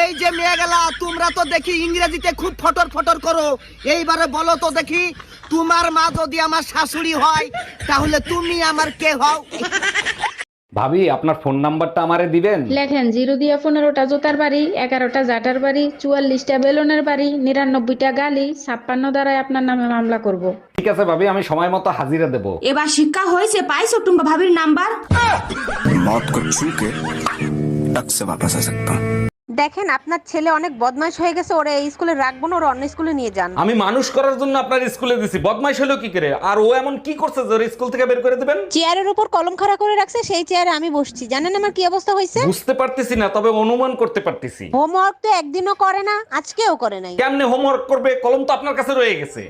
এই যে মেয়ে গেলা তোমরা তো দেখি ইংরেজিতে খুব ফটর ফটর করো এইবারে বলো তো দেখি তোমার মা যদি আমার শাশুড়ি হয় তাহলে তুমি আমার কে হও ভাবি আপনার ফোন নাম্বারটা আমারে দিবেন লেখেন জিরো দিয়া পনেরোটা জোতার বাড়ি এগারোটা জাটার বাড়ি চুয়াল্লিশটা বেলুনের বাড়ি নিরানব্বইটা গালি ছাপ্পান্ন দ্বারাই আপনার নামে মামলা করব। ঠিক আছে ভাবি আমি সময় মতো হাজিরা দেব এবার শিক্ষা হয়েছে পাইছো টুম্পা ভাবির নাম্বার मौत को छू के टक से वापस आ सकता हूँ দেখেন আপনার ছেলে অনেক বদমাশ হয়ে গেছে ওরা এই স্কুলে রাখব না ওরা অন্য স্কুলে নিয়ে যান। আমি মানুষ করার জন্য আপনার স্কুলে দিছি। বদমাইশ হলো কি করে? আর ও এমন কি করছে যে ওর স্কুল থেকে বের করে দিবেন? চেয়ারের উপর কলম খাড়া করে রাখছে সেই চেয়ারে আমি বসছি। জানেন আমার কি অবস্থা হয়েছে? বুঝতে পারতেছি না তবে অনুমান করতে পারতেছি। হোমওয়ার্ক তো একদিনও করে না আজকেও করে নাই। কেমনে হোমওয়ার্ক করবে? কলম তো আপনার কাছে রয়ে গেছে।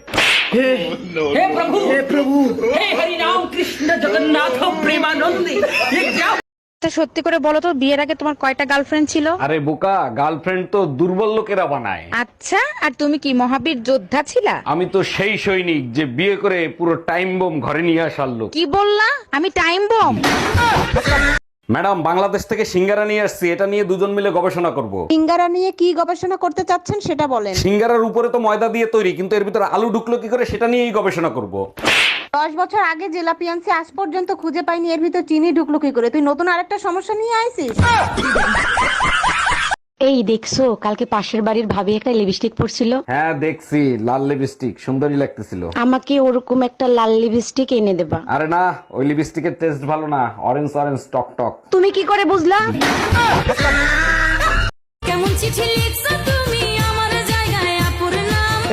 তা সত্যি করে বলো তো বিয়ের আগে তোমার কয়টা গার্লফ্রেন্ড ছিল? আরে বোকা গার্লফ্রেন্ড তো দুর্বল লোকেরা বানায়। আচ্ছা আর তুমি কি মহাবীর যোদ্ধা ছিলা? আমি তো সেই সৈনিক যে বিয়ে করে পুরো টাইম বোম ঘরে নিয়ে আসার লোক। কি বললা? আমি টাইম বম ম্যাডাম বাংলাদেশ থেকে সিঙ্গারা নিয়ে আসছি এটা নিয়ে দুজন মিলে গবেষণা করব। সিঙ্গারা নিয়ে কি গবেষণা করতে চাচ্ছেন সেটা বলেন। সিঙ্গারার উপরে তো ময়দা দিয়ে তৈরি কিন্তু এর ভিতরে আলু ঢুকলো কি করে সেটা নিয়েই গবেষণা করব। দশ বছর আগে জেলা পিয়ান্সি আজ পর্যন্ত খুঁজে পাইনি এর ভিতর চিনি ঢুকলো কি করে? তুই নতুন আরেকটা সমস্যা নিয়ে আইছিস এই দেখছ কালকে পাশের বাড়ির ভাবি একটা লিপস্টিক পরছিল? হ্যাঁ দেখছি লাল লিপস্টিক সুন্দরী লাগতেছিল। আমাকে ওরকম একটা লাল লিপস্টিক এনে দেবা। আরে না ওই লিপস্টিকের টেস্ট ভালো না অরেঞ্জ অরেঞ্জ টক টক। তুমি কি করে বুঝলা? কেমন চিঠি লিখছো তুমি?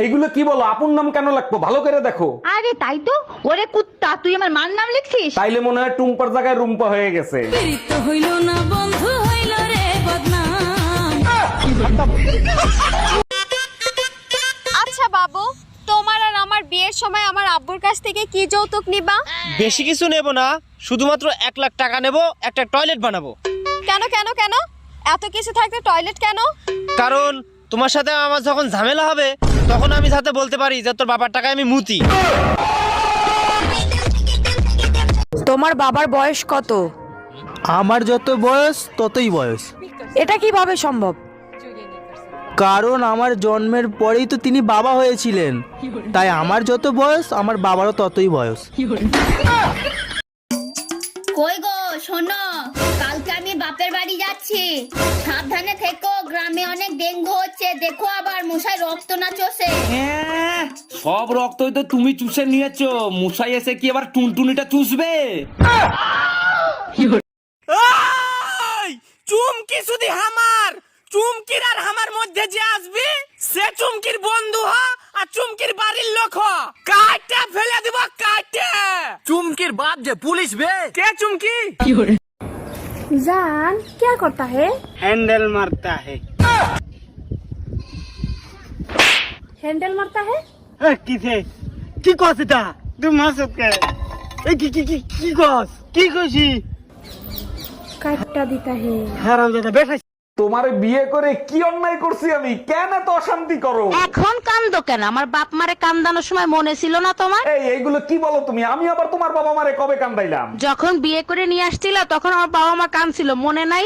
এইগুলো কি বলো? আপন নাম কেন লাগতো ভালো করে দেখো। আরে তাই তো। ওরে কুত্তা তুই আমার মান নাম লিখছিস? তাইলে মনে হয় টুম্পার জায়গায় রুম্পা হয়ে গেছে। হইল না বন্ধু হইল রে বদনাম। আচ্ছা বাবু তোমার আর আমার বিয়ের সময় আমার আব্বুর কাছ থেকে কি যৌতুক নিবা? বেশি কিছু নেব না শুধুমাত্র এক লাখ টাকা নেব একটা টয়লেট বানাবো। কেন কেন কেন? এত কিছু থাকতে টয়লেট কেন? কারণ তোমার সাথে আমার যখন ঝামেলা হবে তখন আমি সাথে বলতে পারি যে তোর বাবার টাকায় আমি মুতি। তোমার বাবার বয়স কত? আমার যত বয়স ততই বয়স। এটা কীভাবে সম্ভব? কারণ আমার জন্মের পরেই তো তিনি বাবা হয়েছিলেন। তাই আমার যত বয়স আমার বাবারও ততই বয়স। কই গো শোনো। বাপের বাড়ি যাচ্ছি। সাবধানে থেকো গ্রামে অনেক ডেঙ্গু হচ্ছে। দেখো আবার মশাই রক্ত না চষে। সব রক্তই তো তুমি চুষে নিয়েছো। মুসাই এসে কি আবার টুনটুনিটা চুষবে? চুমকি শুধু হামার। চুমকির আর হামার মধ্যে যে আসবে সে চুমকির বন্ধু হ আর চুমকির বাড়ির লোক হ। কাটে ফেলে দিব কাটে চুমকির বাপ যে পুলিশ বে। কে চুমকি? জান কে করতা হে हैंडल मारता है হ্যান্ডেল মারতা হে কিসে কি কস এটা তুই মাসুদ কে এই কি কি কি কি কস কি কইছি কাটটা দিতা হে হারাম দাদা বেশ তোমারে বিয়ে করে কি অন্যায় করছি আমি? কেন এত অশান্তি করো? এখন কান্দো কেন? আমার বাপ মারে কান্দানোর সময় মনে ছিল না তোমার? এই এইগুলো কি বলো তুমি? আমি আবার তোমার বাবা মারে কবে কান্দাইলাম? যখন বিয়ে করে নিয়ে আসছিল তখন আমার বাবা মা কান্দছিল মনে নাই?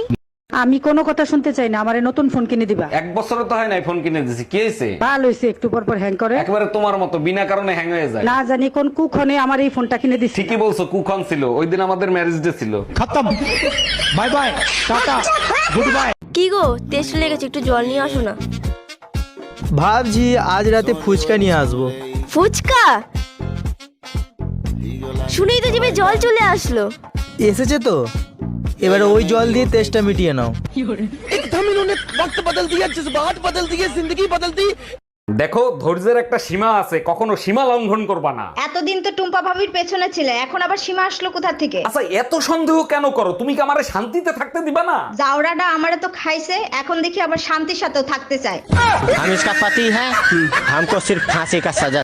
আমি কোনো কথা শুনতে চাই না আমারে নতুন ফোন কিনে দিবা। এক বছরে তো হয় নাই ফোন কিনে দিছি। কি হয়েছে ভালো হয়েছে একটু পর পর হ্যাং করে। একেবারে তোমার মতো বিনা কারণে হ্যাং হয়ে যায়। না জানি কোন কুক্ষণে আমার এই ফোনটা কিনে দিছি। ঠিকই বলছো কুখন ছিল। ওই দিন আমাদের ম্যারেজ ডে ছিল। খতম। Bye bye tata good bye কি গো টেস্ট লেগেছে একটু জল নিয়ে আসো না। ভাবছি আজ রাতে ফুচকা নিয়ে আসব। ফুচকা? শুনেই তো জিভে জল চলে আসলো। এসেছে তো। এবারে ওই জল দিয়ে তেষ্টা মিটিয়ে নাও দেখো ধৈর্যের একটা সীমা আছে কখনো সীমা লঙ্ঘন করবা না এতদিন তো টুম্পা ভাবির পেছনে ছিলে এখন আবার সীমা আসলো কোথা থেকে আচ্ছা এত সন্দেহ কেন করো তুমি কি আমারে শান্তিতে থাকতে দিবা না জাউরাটা আমারে তো খাইছে এখন দেখি আবার শান্তির সাথেও থাকতে চায় हम इसका पति है हमको सिर्फ फांसी का सजा